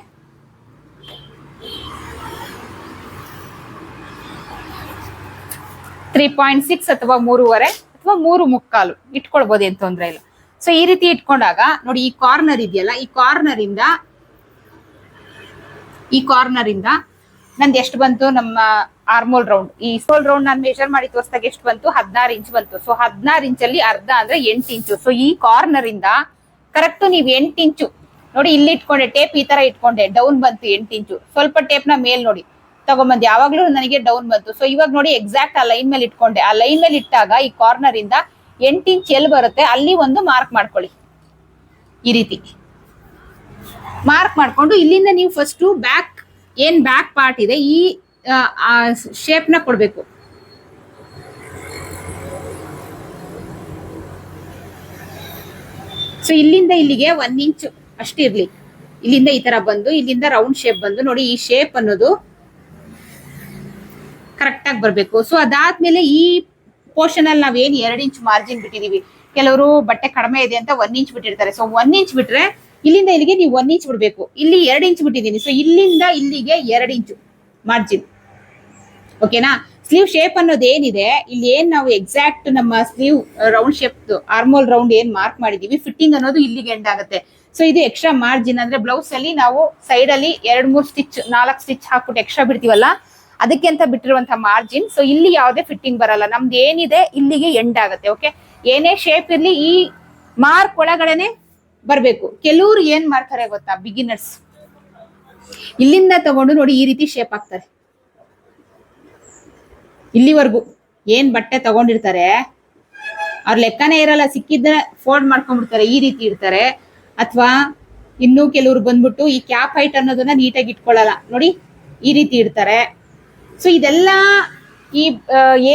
ತ್ರೀ ಪಾಯಿಂಟ್ ಸಿಕ್ಸ್ ಅಥವಾ ಮೂರುವರೆ ಅಥವಾ ಮೂರು ಮುಕ್ಕಾಲು, ಇಟ್ಕೊಳ್ಬೋದು ಏನ್ ತೊಂದರೆ ಇಲ್ಲ. ಸೊ ಈ ರೀತಿ ಇಟ್ಕೊಂಡಾಗ, ನೋಡಿ ಈ ಕಾರ್ನರ್ ಇದೆಯಲ್ಲ, ಈ ಕಾರ್ನರ್ ಇಂದ, ಈ ಕಾರ್ನರ್ ಇಂದ ನಂದು ಎಷ್ಟು ಬಂತು? ನಮ್ಮ ಆರ್ಮೋಲ್ ರೌಂಡ್ ಈ ಸೋಲ್ ರೌಂಡ್ ನಾನು ಮೆಷರ್ ಮಾಡಿ ತೋರಿಸಿದಾಗ ಎಷ್ಟು ಬಂತು? ಹದಿನಾರು ಇಂಚ್ ಬಂತು. ಸೊ ಹದಿನಾರು ಇಂಚಲ್ಲಿ ಅರ್ಧ ಅಂದ್ರೆ ಎಂಟು ಇಂಚು ಸೊ ಈ ಕಾರ್ನರ್ ಇಂದ ಕರೆಕ್ಟ್ ನೀವು ಎಂಟು ಇಂಚು ನೋಡಿ, ಇಲ್ಲಿ ಇಟ್ಕೊಂಡೆ ಟೇಪ್ ಈ ತರ ಇಟ್ಕೊಂಡೆ ಡೌನ್ ಬಂತು ಎಂಟು ಇಂಚು ಸ್ವಲ್ಪ ಟೇಪ್ನ ಮೇಲ್ ನೋಡಿ, ತಗೊಂಬಂದು. ಯಾವಾಗ್ಲೂ ನನಗೆ ಡೌನ್ ಬಂತು. ಸೊ ಇವಾಗ ನೋಡಿ ಎಕ್ಸಾಕ್ಟ್ ಆ ಲೈನ್ ಮೇಲೆ ಇಟ್ಕೊಂಡೆ. ಆ ಲೈನ್ ಮೇಲೆ ಇಟ್ಟಾಗ ಈ ಕಾರ್ನರ್ ಇಂದ ಎಂಟು ಇಂಚ್ ಎಲ್ಲಿ ಬರುತ್ತೆ, ಅಲ್ಲಿ ಒಂದು ಮಾರ್ಕ್ ಮಾಡ್ಕೊಳ್ಳಿ. ಈ ರೀತಿ. ಮಾರ್ಕ್ ಮಾಡ್ಕೊಂಡು, ಇಲ್ಲಿಂದ ನೀವು ಫಸ್ಟ್ ಬ್ಯಾಕ್ ಏನ್ ಬ್ಯಾಕ್ ಪಾರ್ಟ್ ಇದೆ, ಈ ಶೇಪ್ನ ಕೊಡ್ಬೇಕು. ಸೊ ಇಲ್ಲಿಂದ ಇಲ್ಲಿಗೆ ಒಂದ್ ಇಂಚ್ ಅಷ್ಟಿರ್ಲಿ ಇಲ್ಲಿಂದ ಈ ತರ ಬಂದು, ಇಲ್ಲಿಂದ ರೌಂಡ್ ಶೇಪ್ ಬಂದು, ನೋಡಿ ಈ ಶೇಪ್ ಅನ್ನೋದು ಕರೆಕ್ಟ್ ಆಗಿ ಬರ್ಬೇಕು. ಸೊ ಅದಾದ್ಮೇಲೆ ಈ ಪೋರ್ಷನ್ ಅಲ್ಲಿ ನಾವೇನ್ ಎರಡು ಇಂಚ್ ಮಾರ್ಜಿನ್ ಬಿಟ್ಟಿದೀವಿ. ಕೆಲವರು ಬಟ್ಟೆ ಕಡಿಮೆ ಇದೆ ಅಂತ ಒನ್ ಇಂಚ್ ಬಿಟ್ಟಿರ್ತಾರೆ. ಸೊ ಒನ್ ಇಂಚ್ ಬಿಟ್ರೆ ಇಲ್ಲಿಂದ ಇಲ್ಲಿಗೆ ನೀವು ಒನ್ ಇಂಚ್ ಬಿಡ್ಬೇಕು. ಇಲ್ಲಿ ಎರಡು ಇಂಚ್ ಬಿಟ್ಟಿದ್ದೀನಿ. ಸೊ ಇಲ್ಲಿಂದ ಇಲ್ಲಿಗೆ ಎರಡು ಇಂಚು ಮಾರ್ಜಿನ್ ಓಕೆನಾ ಸ್ಲೀವ್ ಶೇಪ್ ಅನ್ನೋದು ಏನಿದೆ, ಇಲ್ಲಿ ಏನ್ ನಾವು ಎಕ್ಸಾಕ್ಟ್ ನಮ್ಮ sleeve round shape armhole round ಏನ್ ಮಾರ್ಕ್ ಮಾಡಿದೀವಿ ಫಿಟ್ಟಿಂಗ್ ಅನ್ನೋದು ಇಲ್ಲಿಗೆ ಎಂಡ್ ಆಗುತ್ತೆ. ಸೊ ಇದು ಎಕ್ಸ್ಟ್ರಾ ಮಾರ್ಜಿನ್ ಅಂದ್ರೆ ಬ್ಲೌಸ್ ಅಲ್ಲಿ ನಾವು ಸೈಡ್ ಅಲ್ಲಿ ಎರಡ್, ಮೂರ್ ಸ್ಟಿಚ್ ನಾಲ್ಕು ಸ್ಟಿಚ್ ಹಾಕ್ಬಿಟ್ಟು ಎಕ್ಸ್ಟ್ರಾ ಬಿಡ್ತೀವಲ್ಲ? ಅದಕ್ಕೆ ಅಂತ ಬಿಟ್ಟಿರುವಂತಹ ಮಾರ್ಜಿನ್ ಸೊ ಇಲ್ಲಿ ಯಾವುದೇ ಫಿಟ್ಟಿಂಗ್ ಬರಲ್ಲ. ನಮ್ದು ಏನಿದೆ, ಇಲ್ಲಿಗೆ ಎಂಡ್ ಆಗುತ್ತೆ ಓಕೆ ಏನೇ ಶೇಪ್ ಇರ್ಲಿ, ಈ ಮಾರ್ಕ್ ಒಳಗಡೆನೆ ಬರಬೇಕು. ಕೆಲವ್ರು ಏನ್ ಮಾಡ್ತಾರೆ ಗೊತ್ತಾ ಬಿಗಿನರ್ಸ್ ಇಲ್ಲಿಂದ ತಗೊಂಡು ನೋಡಿ ಈ ರೀತಿ ಶೇಪ್ ಆಗ್ತಾರೆ ಇಲ್ಲಿವರೆಗೂ ಏನ್ ಬಟ್ಟೆ ತಗೊಂಡಿರ್ತಾರೆ, ಅವ್ರ ಲೆಕ್ಕನೇ ಇರಲ್ಲ ಸಿಕ್ಕಿದ್ರೆ ಫೋಲ್ಡ್ ಮಾಡ್ಕೊಂಡ್ಬಿಡ್ತಾರೆ, ಈ ರೀತಿ ಇರ್ತಾರೆ ಅಥವಾ ಇನ್ನೂ ಕೆಲವ್ರು ಬಂದ್ಬಿಟ್ಟು ಈ ಕ್ಯಾಪ್ ಹೈಟ್ ಅನ್ನೋದನ್ನ ನೀಟಾಗಿ ಇಟ್ಕೊಳ್ಳಲ್ಲ ನೋಡಿ, ಈ ರೀತಿ ಇಡ್ತಾರೆ. ಸೊ ಇದೆಲ್ಲ ಈ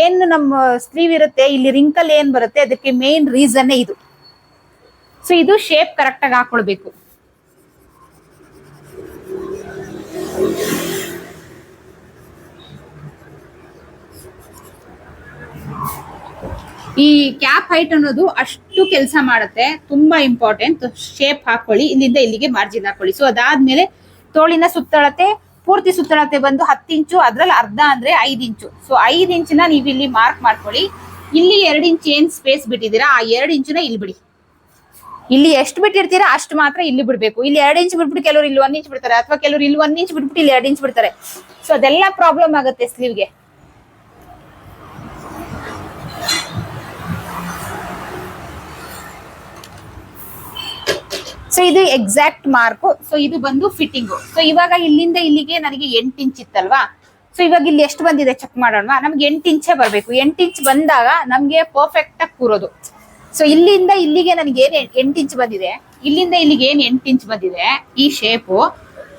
ಏನ್ ನಮ್ಮ ಸ್ಲೀವ್ ಇರುತ್ತೆ ಇಲ್ಲಿ ರಿಂಕಲ್ ಏನ್ ಬರುತ್ತೆ, ಅದಕ್ಕೆ ಮೇನ್ ರೀಸನ್ ಇದು. ಸೊ ಇದು ಶೇಪ್ ಕರೆಕ್ಟ್ ಆಗಿ ಹಾಕೊಳ್ಬೇಕು. ಈ ಕ್ಯಾಪ್ ಹೈಟ್ ಅನ್ನೋದು ಅಷ್ಟು ಕೆಲಸ ಮಾಡುತ್ತೆ, ತುಂಬಾ ಇಂಪಾರ್ಟೆಂಟ್ ಶೇಪ್ ಹಾಕೊಳ್ಳಿ, ಇಲ್ಲಿಂದ ಇಲ್ಲಿಗೆ ಮಾರ್ಜಿನ್ ಹಾಕೊಳ್ಳಿ. ಸೊ ಅದಾದ್ಮೇಲೆ ತೋಳಿನ ಸುತ್ತಳತೆ, ಪೂರ್ತಿ ಸುತ್ತಳತೆ ಬಂದು ಹತ್ತು ಇಂಚು, ಅದ್ರಲ್ಲಿ ಅರ್ಧ ಅಂದ್ರೆ ಐದು ಇಂಚು. ಸೊ ಐದು ಇಂಚಿನ ನೀವು ಇಲ್ಲಿ ಮಾರ್ಕ್ ಮಾಡ್ಕೊಳ್ಳಿ. ಇಲ್ಲಿ ಎರಡು ಇಂಚ್ ಏನ್ ಸ್ಪೇಸ್ ಬಿಟ್ಟಿದ್ದೀರಾ? ಆ ಎರಡು ಇಂಚಿನ ಇಲ್ಲಿ ಬಿಡಿ. ಇಲ್ಲಿ ಎಷ್ಟು ಬಿಟ್ಟಿರ್ತೀರಾ, ಅಷ್ಟು ಮಾತ್ರ ಇಲ್ಲಿ ಬಿಡಬೇಕು. ಇಲ್ಲಿ ಎರಡು ಇಂಚ್ ಬಿಟ್ಬಿಟ್ಟು ಕೆಲವರು ಇಲ್ಲಿ ಒಂದ್ ಇಂಚ್ ಬಿಡ್ತಾರೆ, ಅಥವಾ ಕೆಲವರು ಇಲ್ಲಿ ಒಂದ್ ಇಂಚ್ ಬಿಟ್ಬಿಟ್ಟು ಇಲ್ಲಿ ಎರಡು ಇಂಚ್ ಬಿಡ್ತಾರೆ. ಸೊ ಅದೆಲ್ಲ ಪ್ರಾಬ್ಲಮ್ ಆಗುತ್ತೆ ಸ್ಲೀವ್ಗೆ ಸೊ ಇದು ಎಕ್ಸಾಕ್ಟ್ ಮಾರ್ಕ್ ಸೊ ಇದು ಬಂದು ಫಿಟ್ಟಿಂಗು ಸೊ ಇವಾಗ ಇಲ್ಲಿಂದ ಇಲ್ಲಿಗೆ ನನಗೆ ಎಂಟು ಇಂಚ್ ಇತ್ತಲ್ವಾ? ಸೊ ಇವಾಗ ಇಲ್ಲಿ ಎಷ್ಟು ಬಂದಿದೆ ಚೆಕ್ ಮಾಡೋಣ. ನಮ್ಗೆ ಎಂಟು ಇಂಚೇ ಬರಬೇಕು. ಎಂಟು ಇಂಚ್ ಬಂದಾಗ ನಮ್ಗೆ ಪರ್ಫೆಕ್ಟ್ ಆಗಿ ಕೂರೋದು. ಸೊ ಇಲ್ಲಿಂದ ಇಲ್ಲಿಗೆ ನನಗೆ ಏನ್ ಎಂಟು ಇಂಚ್ ಬಂದಿದೆ? ಇಲ್ಲಿಂದ ಇಲ್ಲಿಗೆ ಏನ್ ಎಂಟು ಇಂಚ್ ಬಂದಿದೆ? ಈ ಶೇಪು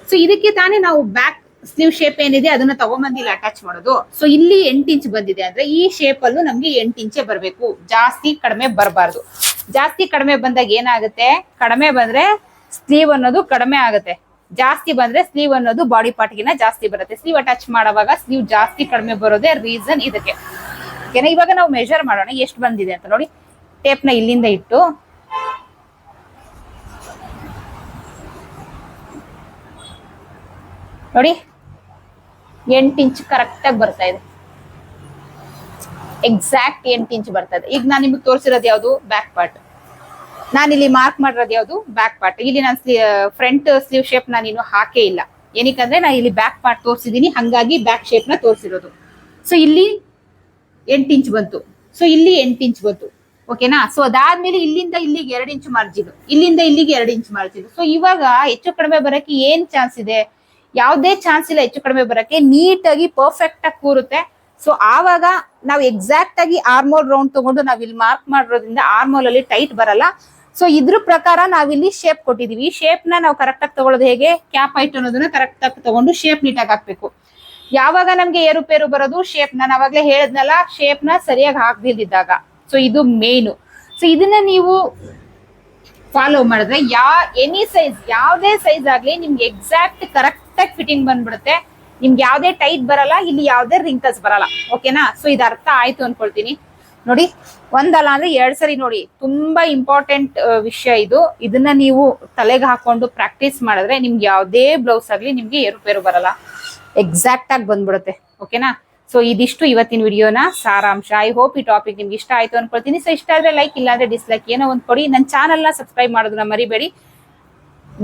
ಸೊ ಇದಕ್ಕೆ ತಾನೇ ನಾವು ಬ್ಯಾಕ್ ಸ್ಲೀವ್ ಶೇಪ್ ಏನಿದೆ ಅದನ್ನ ತಗೊಂಬಂದು ಇಲ್ಲಿ ಅಟ್ಯಾಚ್ ಮಾಡೋದು. ಸೊ ಇಲ್ಲಿ ಎಂಟು ಇಂಚ್ ಬಂದಿದೆ ಅಂದ್ರೆ ಈ ಶೇಪ್ ಅಲ್ಲೂ ನಮ್ಗೆ ಎಂಟು ಇಂಚೆ ಬರಬೇಕು. ಜಾಸ್ತಿ ಕಡಿಮೆ ಬರಬಾರ್ದು. ಜಾಸ್ತಿ ಕಡಿಮೆ ಬಂದಾಗ ಏನಾಗುತ್ತೆ? ಕಡಿಮೆ ಬಂದ್ರೆ ಸ್ಲೀವ್ ಅನ್ನೋದು ಕಡಿಮೆ ಆಗುತ್ತೆ. ಜಾಸ್ತಿ ಬಂದ್ರೆ ಸ್ಲೀವ್ ಅನ್ನೋದು ಬಾಡಿ ಪಾರ್ಟ್ಗಿನ ಜಾಸ್ತಿ ಬರುತ್ತೆ. ಸ್ಲೀವ್ ಅಟ್ಯಾಚ್ ಮಾಡುವಾಗ ಸ್ಲೀವ್ ಜಾಸ್ತಿ ಕಡಿಮೆ ಬರೋದೇ ರೀಸನ್ ಇದಕ್ಕೆ. ಏನ ಇವಾಗ ನಾವು ಮೆಷರ್ ಮಾಡೋಣ. ಎಷ್ಟು ಬಂದಿದೆ ಅಂತ ನೋಡಿ. ಟೇಪ್ನ ಇಲ್ಲಿಂದ ಇಟ್ಟು. ನೋಡಿ. ಎಂಟು ಇಂಚ್ ಕರೆಕ್ಟಾಗಿ ಬರ್ತಾ ಇದೆ. ಎಕ್ಸಾಕ್ಟ್ ಎಂಟು ಇಂಚ್ ಬರ್ತದೆ. ಈಗ ನಾನು ನಿಮ್ಗೆ ತೋರಿಸಿರೋದು ಯಾವುದು? ಬ್ಯಾಕ್ ಪಾರ್ಟ್ ನಾನು ಇಲ್ಲಿ ಮಾರ್ಕ್ ಮಾಡಿರೋದು ಯಾವುದು? ಬ್ಯಾಕ್ ಪಾರ್ಟ್ ಇಲ್ಲಿ ನಾನು ಫ್ರಂಟ್ ಸ್ಲೀವ್ ಶೇಪ್ ನಾನು ಇನ್ನು ಹಾಕೇ ಇಲ್ಲ. ಏನಕ್ಕಂದ್ರೆ ನಾನು ಇಲ್ಲಿ ಬ್ಯಾಕ್ ಪಾರ್ಟ್ ತೋರಿಸಿದೀನಿ. ಹಂಗಾಗಿ ಬ್ಯಾಕ್ ಶೇಪ್ನ ತೋರಿಸಿರೋದು. ಸೊ ಇಲ್ಲಿ ಎಂಟು ಇಂಚ್ ಬಂತು. ಸೊ ಇಲ್ಲಿ ಎಂಟು ಇಂಚ್ ಬಂತು. ಓಕೆನಾ ಸೊ ಅದಾದ್ಮೇಲೆ ಇಲ್ಲಿಂದ ಇಲ್ಲಿಗೆ ಎರಡು ಇಂಚ್ ಮಾರ್ಜಿನ್ ಇಲ್ಲಿಂದ ಇಲ್ಲಿಗೆ ಎರಡು ಇಂಚ್ ಮಾರ್ಜಿನ್ ಸೊ ಇವಾಗ ಹೆಚ್ಚು ಕಡಿಮೆ ಬರೋಕ್ಕೆ ಏನ್ ಚಾನ್ಸ್ ಇದೆ? ಯಾವುದೇ ಚಾನ್ಸ್ ಇಲ್ಲ ಹೆಚ್ಚು ಕಡಿಮೆ ಬರೋಕ್ಕೆ. ನೀಟಾಗಿ ಪರ್ಫೆಕ್ಟ್ ಆಗಿ ಕೂರುತ್ತೆ. ಸೊ ಆವಾಗ ನಾವು ಎಕ್ಸಾಕ್ಟ್ ಆಗಿ ಆರ್ಮೋಲ್ ರೌಂಡ್ ತಗೊಂಡು ನಾವ್ ಇಲ್ಲಿ ಮಾರ್ಕ್ ಮಾಡಿರೋದ್ರಿಂದ ಆರ್ಮೋಲ್ ಅಲ್ಲಿ ಟೈಟ್ ಬರಲ್ಲ. ಸೊ ಇದ್ರ ಪ್ರಕಾರ ನಾವಿಲ್ಲಿ ಶೇಪ್ ಕೊಟ್ಟಿದೀವಿ. ಶೇಪ್ನ ನಾವು ಕರೆಕ್ಟ್ ಆಗಿ ತಗೊಳ್ಳೋದು ಹೇಗೆ? ಕ್ಯಾಪ್ ಹೈಟ್ ಅನ್ನೋದನ್ನ ಕರೆಕ್ಟ್ ಆಗಿ ತಗೊಂಡು ಶೇಪ್ ನೀಟಾಗಿ ಹಾಕ್ಬೇಕು. ಯಾವಾಗ ನಮ್ಗೆ ಏರುಪೇರು ಬರೋದು? ಶೇಪ್ ನಾನು ಅವಾಗ್ಲೇ ಹೇಳಿದ್ನಲ್ಲ ಶೇಪ್ನ ಸರಿಯಾಗಿ ಹಾಕ್ದಿಲ್ದಿದ್ದಾಗ. ಸೊ ಇದು ಮೇನು ಸೊ ಇದನ್ನ ನೀವು ಫಾಲೋ ಮಾಡಿದ್ರೆ ಯಾ ಎನಿ ಸೈಜ್ ಯಾವುದೇ ಸೈಜ್ ಆಗ್ಲಿ ನಿಮ್ಗೆ ಎಕ್ಸಾಕ್ಟ್ ಕರೆಕ್ಟ್ ಆಗಿ ಫಿಟ್ಟಿಂಗ್ ಬಂದ್ಬಿಡುತ್ತೆ. ನಿಮ್ಗೆ ಯಾವ್ದೇ ಟೈಟ್ ಬರಲ್ಲ, ಇಲ್ಲಿ ಯಾವ್ದೇ ರಿಂಕಲ್ಸ್ ಬರಲ್ಲ. ಓಕೆನಾ ಸೊ ಇದು ಅರ್ಥ ಆಯ್ತು ಅನ್ಕೊಳ್ತೀನಿ. ನೋಡಿ, ಒಂದಲ್ಲ ಅಂದ್ರೆ ಎರಡ್ ಸರಿ ನೋಡಿ, ತುಂಬಾ ಇಂಪಾರ್ಟೆಂಟ್ ವಿಷಯ ಇದು. ಇದನ್ನ ನೀವು ತಲೆಗೆ ಹಾಕೊಂಡು ಪ್ರಾಕ್ಟೀಸ್ ಮಾಡಿದ್ರೆ ನಿಮ್ಗೆ ಯಾವ್ದೇ ಬ್ಲೌಸ್ ಆಗ್ಲಿ ನಿಮ್ಗೆ ಏರುಪೇರು ಬರಲ್ಲ. ಎಕ್ಸಾಕ್ಟ್ ಆಗಿ ಬಂದ್ಬಿಡುತ್ತೆ. ಓಕೆನಾ ಸೊ ಇದಿಷ್ಟು ಇವತ್ತಿನ ವಿಡಿಯೋನ ಸಾರಾಂಶ. ಐ ಹೋಪ್ ಈ ಟಾಪಿಕ್ ನಿಮ್ಗೆ ಇಷ್ಟ ಆಯ್ತು ಅನ್ಕೊಳ್ತೀನಿ. ಸೊ ಇಷ್ಟ ಆದ್ರೆ ಲೈಕ್ ಇಲ್ಲಾಂದ್ರೆ ಡಿಸ್ಲೈಕ್ ಏನೋ ಒಂದು ಕೊಡಿ. ನನ್ನ ಚಾನಲ್ನ ಸಬ್ಸ್ಕ್ರೈಬ್ ಮಾಡೋದನ್ನ ಮರಿಬೇಡಿ.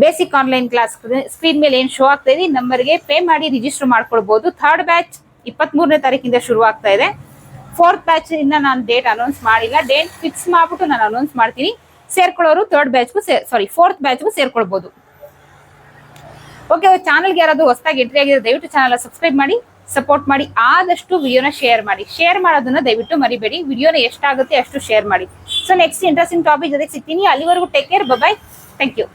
ಬೇಸಿಕ್ ಆನ್ಲೈನ್ ಕ್ಲಾಸ್ ಸ್ಕ್ರೀನ್ ಮೇಲೆ ಏನ್ ಶೋ ಆಗ್ತಾ ಇದೆ ನಂಬರ್ಗೆ ಪೇ ಮಾಡಿ ರಿಜಿಸ್ಟರ್ ಮಾಡ್ಕೊಳ್ಬಹುದು ಥರ್ಡ್ ಬ್ಯಾಚ್ ಇಪ್ಪತ್ತ್ ಮೂರನೇ ತಾರೀಕಿಂದ ಶುರು ಆಗ್ತಾ ಇದೆ. ಫೋರ್ತ್ ಬ್ಯಾಚ್ ಇಂದ ನಾನು ಡೇಟ್ ಅನೌನ್ಸ್ ಮಾಡಿಲ್ಲ. ಡೇಟ್ ಫಿಕ್ಸ್ ಮಾಡ್ಬಿಟ್ಟು ನಾನು ಅನೌನ್ಸ್ ಮಾಡ್ತೀನಿ. ಸೇರ್ಕೊಳ್ಳೋರು ಥರ್ಡ್ ಬ್ಯಾಚ್ಗೂ ಸಾರಿ ಫೋರ್ತ್ ಬ್ಯಾಚ್ಗೂ ಸೇರ್ಕೊಳ್ಬಹುದು ಓಕೆ ಚಾನಲ್ಗೆ ಯಾರಾದ್ರೂ ಹೊಸದಾಗಿ ಎಂಟ್ರಿ ಆಗಿದ್ರೆ ದಯವಿಟ್ಟು ಚಾನಲ್ ಸಬ್ಸ್ಕ್ರೈಬ್ ಮಾಡಿ ಸಪೋರ್ಟ್ ಮಾಡಿ, ಆದಷ್ಟು ವಿಡಿಯೋನ ಶೇರ್ ಮಾಡಿ. ಶೇರ್ ಮಾಡೋದನ್ನ ದಯವಿಟ್ಟು ಮರಿಬೇಡಿ. ವಿಡಿಯೋನ ಎಷ್ಟಾಗುತ್ತೆ ಅಷ್ಟು ಶೇರ್ ಮಾಡಿ. ಸೊ ನೆಕ್ಸ್ಟ್ ಇಂಟ್ರೆಸ್ಟಿಂಗ್ ಟಾಪಿಕ್ ಜೊತೆ ಸಿಗ್ತೀನಿ. ಅಲ್ಲಿವರೆಗೂ take care bye thank you